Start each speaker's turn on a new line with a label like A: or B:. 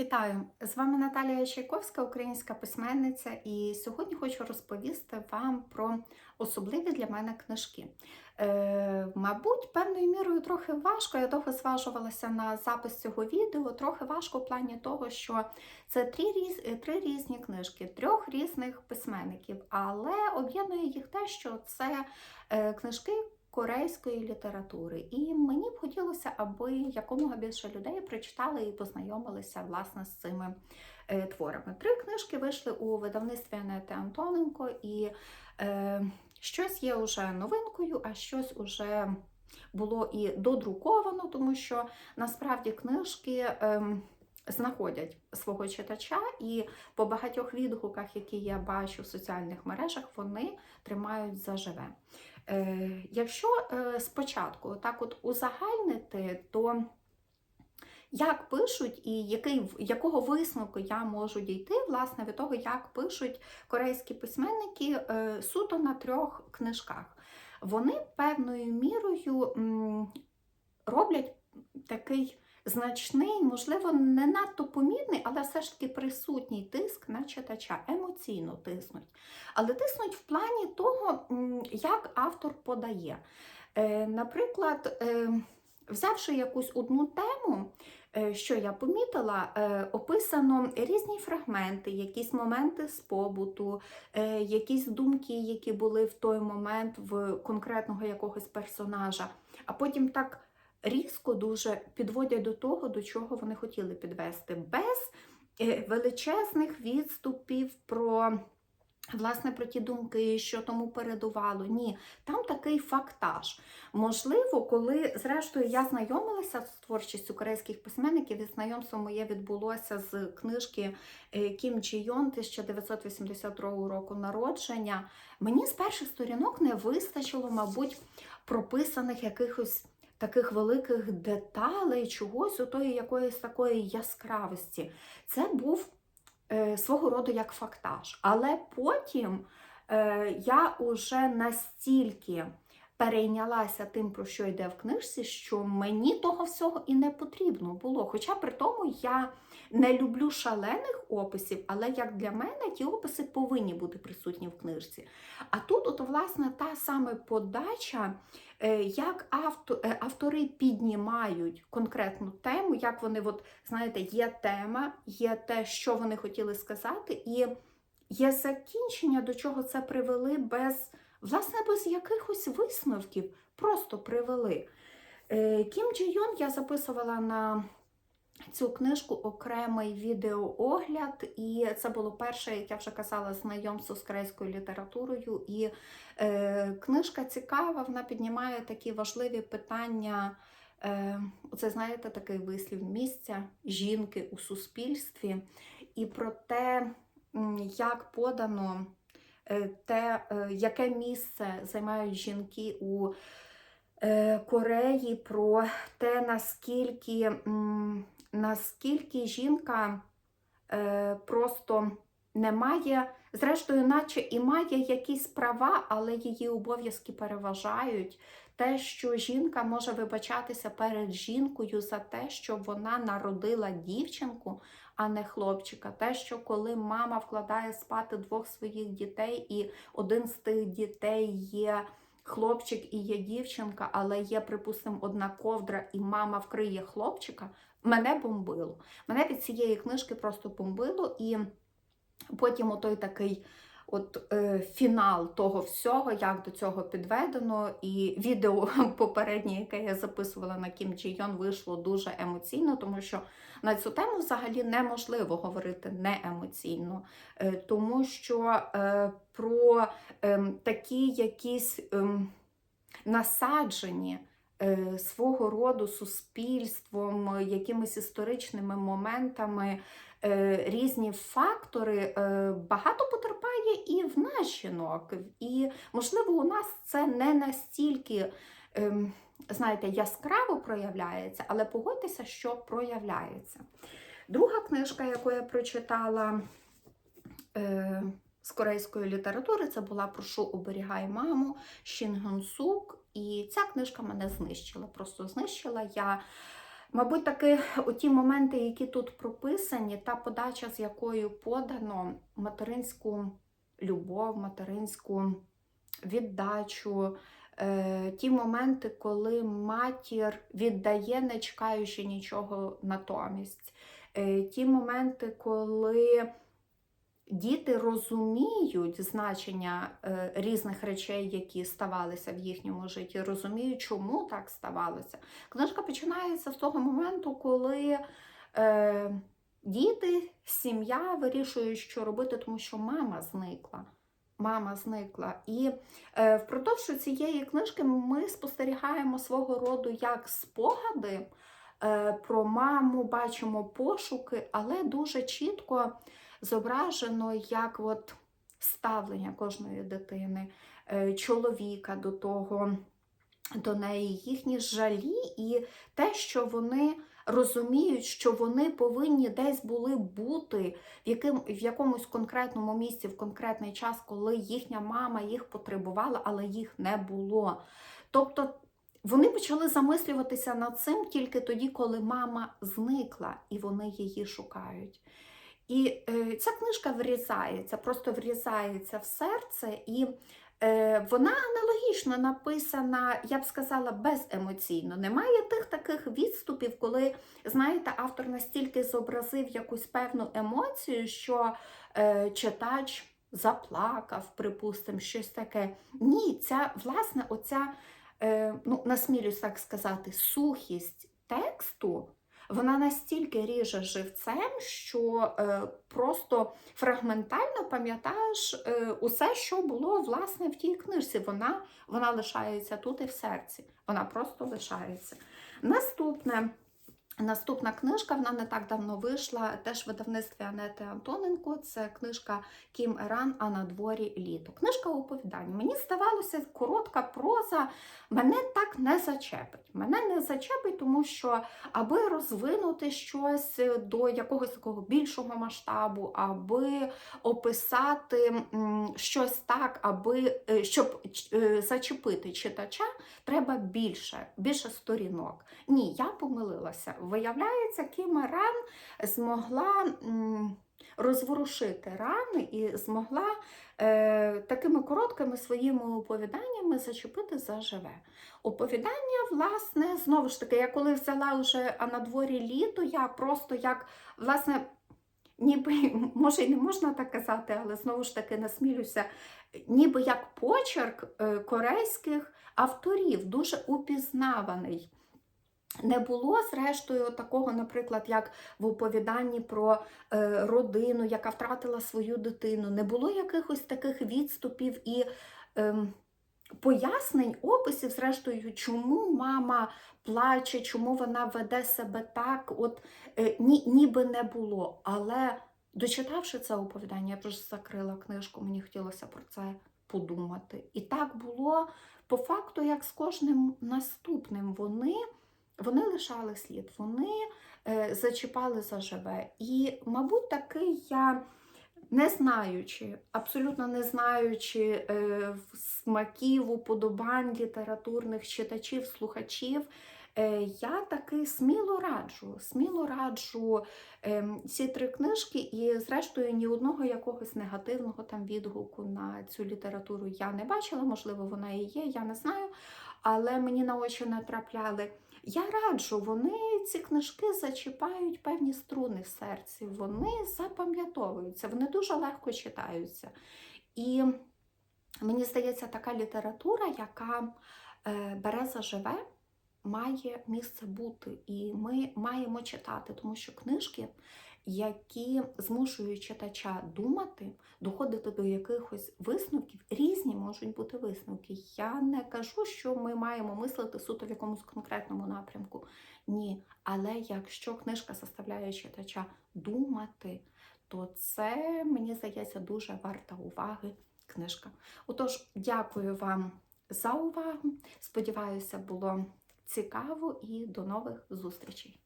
A: Вітаю! З вами Наталія Чайковська, українська письменниця, і сьогодні хочу розповісти вам про особливі для мене книжки. Е, мабуть, певною мірою трохи важко. Я довго зважувалася на запис цього відео. Трохи важко в плані того, що це три, різ, три різні книжки, трьох різних письменників, але об'єднує їх те, що це е, книжки корейської літератури. І мені б хотілося, аби якомога більше людей прочитали і познайомилися власне з цими е, творами. Три книжки вийшли у видавництві Анети Антоненко, і е, щось є вже новинкою, а щось уже було і додруковано, тому що насправді книжки. Е, Знаходять свого читача, і по багатьох відгуках, які я бачу в соціальних мережах, вони тримають заживе. Е, Якщо е, спочатку так от узагальнити, то як пишуть і який, якого висновку я можу дійти власне від того, як пишуть корейські письменники е, суто на трьох книжках. Вони певною мірою роблять такий значний, можливо, не надто помітний, але все ж таки присутній тиск на читача, емоційно тиснуть. Але тиснуть в плані того, як автор подає. Е, Наприклад, е, взявши якусь одну тему, е, що я помітила, описано різні фрагменти, якісь моменти з побуту, якісь думки, які були в той момент в конкретного якогось персонажа, а потім так різко дуже підводять до того, до чого вони хотіли підвести, без е, величезних відступів про. Власне, про ті думки, що тому передувало. Ні, там такий фактаж. Можливо, коли, зрештою, я знайомилася з творчістю корейських письменників, і знайомство моє відбулося з книжки е, Кім Джі Йон 1982 року народження, мені з перших сторінок не вистачило, мабуть, прописаних якихось таких великих деталей, чогось, отої якоїсь такої яскравості. Це був е, свого роду як фактаж. Але потім е, я уже настільки перейнялася тим, про що йде в книжці, що мені того всього і не потрібно було. Хоча при тому я не люблю шалених описів, але як для мене ті описи повинні бути присутні в книжці. А тут, от, власне, та саме подача, як е, автори піднімають конкретну тему, як вони, от, знаєте, є тема, є те, що вони хотіли сказати, і є закінчення, до чого це привели без, власне, без якихось висновків, просто привели. Е, Кім Джі Йон я записувала на цю книжку окремий відеоогляд, і це було перше, як я вже казала, знайомство з корейською літературою. І е, книжка цікава, вона піднімає такі важливі питання. Е, Це, знаєте, такий вислів місця жінки у суспільстві, і про те, як подано е, те, е, яке місце займають жінки у Кореї, про те, наскільки наскільки жінка е, просто не має, зрештою, наче і має якісь права, але її обов'язки переважають. Те, що жінка може вибачатися перед жінкою за те, що вона народила дівчинку, а не хлопчика. Те, що коли мама вкладає спати двох своїх дітей, і один з тих дітей є хлопчик і є дівчинка, але є, припустимо, одна ковдра, і мама вкриє хлопчика, мене бомбило. Мене від цієї книжки просто бомбило, і потім отой такий от е, фінал того всього, як до цього підведено, і відео попереднє, яке я записувала на Кім Джі Йон, вийшло дуже емоційно, тому що на цю тему взагалі неможливо говорити не емоційно, е, тому що е, про е, такі якісь е, насаджені. Свого роду суспільством, якимись історичними моментами, е, різні фактори е, багато потерпає і в жінок. І, можливо, у нас це не настільки, ем, знаєте, яскраво проявляється, але погодьтеся, що проявляється. Друга книжка, яку я прочитала з корейської літератури, це була Прошу оберігай маму Шін Гон Сук. І ця книжка мене знищила. Просто знищила. Я Мабуть, таки оті моменти, які тут прописані, та подача, з якою подано материнську любов, материнську віддачу, е, ті моменти, коли матір віддає, не чекаючи нічого натомість, е, ті моменти, коли діти розуміють значення е, різних речей, які ставалися в їхньому житті, розуміють, чому так ставалося. Книжка починається з того моменту, коли діти, сім'я вирішують, що робити, тому що мама зникла. Мама зникла. І е, впродовж цієї книжки ми спостерігаємо свого роду як спогади е, про маму, бачимо пошуки, але дуже чітко зображено як от ставлення кожної дитини, е, чоловіка до того, до неї, їхні жалі і те, що вони розуміють, що вони повинні десь були бути в, яким, в якомусь конкретному місці в конкретний час, коли їхня мама їх потребувала, але їх не було. Тобто вони почали замислюватися над цим тільки тоді, коли мама зникла, і вони її шукають. І е, ця книжка врізається, просто врізається в серце, і вона аналогічно написана, я б сказала, беземоційно. Немає тих таких відступів, коли, знаєте, автор настільки зобразив якусь певну емоцію, що е, читач заплакав, припустимо, щось таке. Ні, ця, власне, оця, е, ну, насмілюсь так сказати, сухість тексту. Вона настільки ріже живцем, що е, просто фрагментально пам'ятаєш е, усе, що було власне в тій книжці. Вона, вона лишається тут і в серці. Вона просто лишається. Наступне. Наступна книжка, вона не так давно вийшла, теж в видавництві Анети Антоненко. Це книжка Кім Еран, а на дворі літо. Книжка оповідань. Мені здавалося, коротка проза мене так не зачепить. Мене не зачепить, тому що аби розвинути щось до якогось такого більшого масштабу, аби описати щось так, аби е, щоб е, зачепити читача, треба більше, більше сторінок. Ні, я помилилася. Виявляється, Кім Ран змогла розворушити рани і змогла е, такими короткими своїми оповіданнями зачепити заживе. Оповідання, власне, знову ж таки, я коли взяла вже а на дворі літо, я просто як, власне, ніби, може, і не можна так казати, але знову ж таки насмілюся, ніби як почерк е, корейських авторів, дуже упізнаваний. Не було, зрештою, такого, наприклад, як в оповіданні про е, родину, яка втратила свою дитину. Не було якихось таких відступів і е, пояснень, описів, зрештою, чому мама плаче, чому вона веде себе так, от е, ні, ніби не було. Але дочитавши це оповідання, я просто закрила книжку, мені хотілося про це подумати. І так було по факту, як з кожним наступним. Вони вони лишали слід, вони е, зачіпали заживе. І, мабуть, таки я, не знаючи, абсолютно не знаючи е, смаків, уподобань літературних читачів, слухачів, е, я таки сміло раджу, сміло раджу е, ці три книжки, і, зрештою, ні одного якогось негативного там відгуку на цю літературу я не бачила, можливо, вона і є, я не знаю, але мені на очі натрапляли. Я раджу, вони ці книжки зачіпають певні струни в серці, вони запам'ятовуються, вони дуже легко читаються. І мені здається, така література, яка е, бере заживе, має місце бути. І ми маємо читати, тому що книжки які змушують читача думати, доходити до якихось висновків. Різні можуть бути висновки. Я не кажу, що ми маємо мислити суто в якомусь конкретному напрямку. Ні. Але якщо книжка заставляє читача думати, то це, мені здається, дуже варта уваги книжка. Отож, дякую вам за увагу. Сподіваюся, було цікаво і до нових зустрічей.